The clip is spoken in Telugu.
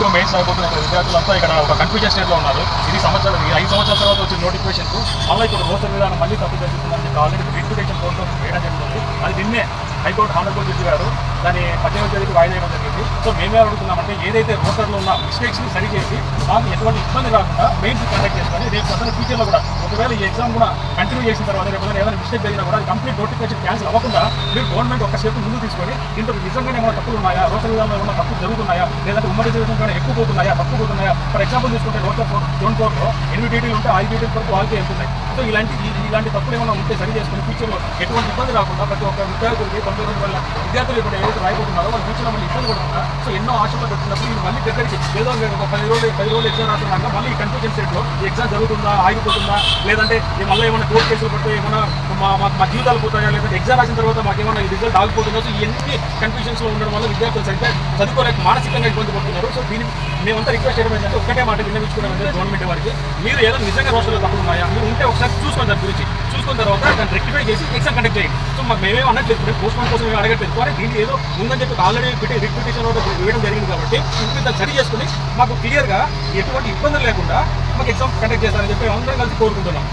టూ మెయిన్స్ అయిపోతున్న విద్యార్థులంతా ఇక్కడ ఒక కన్ఫ్యూజన్ స్టేట్లో ఉన్నారు. ఇది సంవత్సరాలు ఈ ఐదు సంవత్సరాల తర్వాత వచ్చిన నోటిఫికేషన్ మళ్ళీ ఇప్పుడు రోజు విధానం మళ్ళీ తప్పు జరుగుతుందని చెప్పి ఆల్రెడీ రిప్యుటేషన్ కోర్టులో వేయడం జరుగుతుంది. అది నిన్నే హైకోర్టు హానరబుల్ జడ్జి గారు దాన్ని పద్దెనిమిది తేదీకి వాయిదా వేయడం జరిగింది. సో మేము ఏం అడుగుతున్నామంటే ఏదైతే రోటర్లో ఉన్న మిస్టేక్స్ని సరి చేసి మాకు ఎటువంటి ఇబ్బంది రాకుండా మెయిన్స్ కండక్ట్ చేసుకొని రేపు అసలు ఫ్యూచర్లో కూడా ఒకవేళ ఈ ఎగ్జామ్ కూడా కంటిన్యూ చేసిన తర్వాత రేపు ఏదైనా మిస్టేక్ జరిగినా కూడా కంప్లీట్ నోటిఫికేషన్ క్యాన్సిల్ అవ్వకుండా మీరు గవర్నమెంట్ ఒక స్టెప్ ముందు తీసుకొని ఇంత నిజంగానే ఏమైనా తప్పులు ఉన్నాయా? రోడ్ల విధానంలో ఏమైనా తప్పులు జరుగుతున్నాయా? లేదంటే ఉమ్మడి రిజర్వేషన్ కూడా ఎక్కువ పోతున్నాయా? తక్కువ పోతున్నాయా? ఫర్ ఎగ్జాంపుల్ తీసుకుంటే రోడ్ల ఫోర్ జోన్ ఫోర్లో ఎనిమిది డీటీలు ఉంటే ఐదు డీటీలు వరకు వాళ్ళకే వెళ్తున్నాయి. సో ఇలాంటి ఇలాంటి తప్పులు ఏమైనా ఉంటే సరి చేసుకుని ఫ్యూచర్లో ఎటువంటి ఇబ్బంది రాకుండా ప్రతి ఒక్క విద్యార్థులకి తొమ్మిది రోజుల వల్ల విద్యార్థులు ఇప్పుడు ఏదైతే రాయిపోతున్నారో వాళ్ళ ఫ్యూచర్లో మళ్ళీ ఇబ్బంది కూడా కోసం ఎన్నో ఆశలు మీరు మళ్ళీ దగ్గరికి ఏదో ఒక పది రోజులు పది రోజులు ఎగ్జామ్ రాస్తున్నాక మళ్ళీ ఈ కన్ఫ్యూజన్ సెట్లో ఈ ఎగ్జామ్ జరుగుతుందా? ఆగిపోతుందా? లేదంటే మళ్ళీ ఏమైనా కోర్టు కేసులు పడితే ఏమైనా మా మా- జీవితాలు పోతాయా? లేదంటే ఎగ్జామ్ రాసిన తర్వాత మాకు ఏమైనా ఈ రిజల్ట్ ఆగిపోతుందో? సో ఇవన్నీ కన్ఫ్యూజన్స్లో ఉండడం వల్ల విద్యార్థులు సరిగ్గా చదువుకోలేక మానసికంగా ఇబ్బంది పడుతున్నారు. సో దీనికి మేమంతా రిక్వెస్ట్ చేయడం ఏంటంటే ఒక్కటే మాట విన్నవించుకోవడం గవర్నమెంట్ వారికి మీరు ఏదో నిజంగా రోషన్లో తప్పులు ఉన్నాయా? మీరు ఉంటే ఒకసారి చూసుకోండి దాని గురించి. తీసుకున్న తర్వాత దాన్ని రెక్టిఫై చేసి ఎగ్జామ్ కండక్ట్ చేయండి. సో మాకు మేమే అనట్లేదు ఇప్పుడు పోస్ట్ పోన్ కోసం మేము అడగట్లేదు. కానీ దీనికి ఏదో ఉందని చెప్పి ఆల్రెడీ పెట్టి రిక్విటేషన్ వేయడం జరిగింది కాబట్టి ఇప్పుడు దాన్ని సరి చేసుకుని మాకు క్లియర్గా ఎటువంటి ఇబ్బందులు లేకుండా మాకు ఎగ్జామ్ కండక్ట్ చేస్తారని చెప్పి అందరం కలిసి కోరుకుంటున్నాం.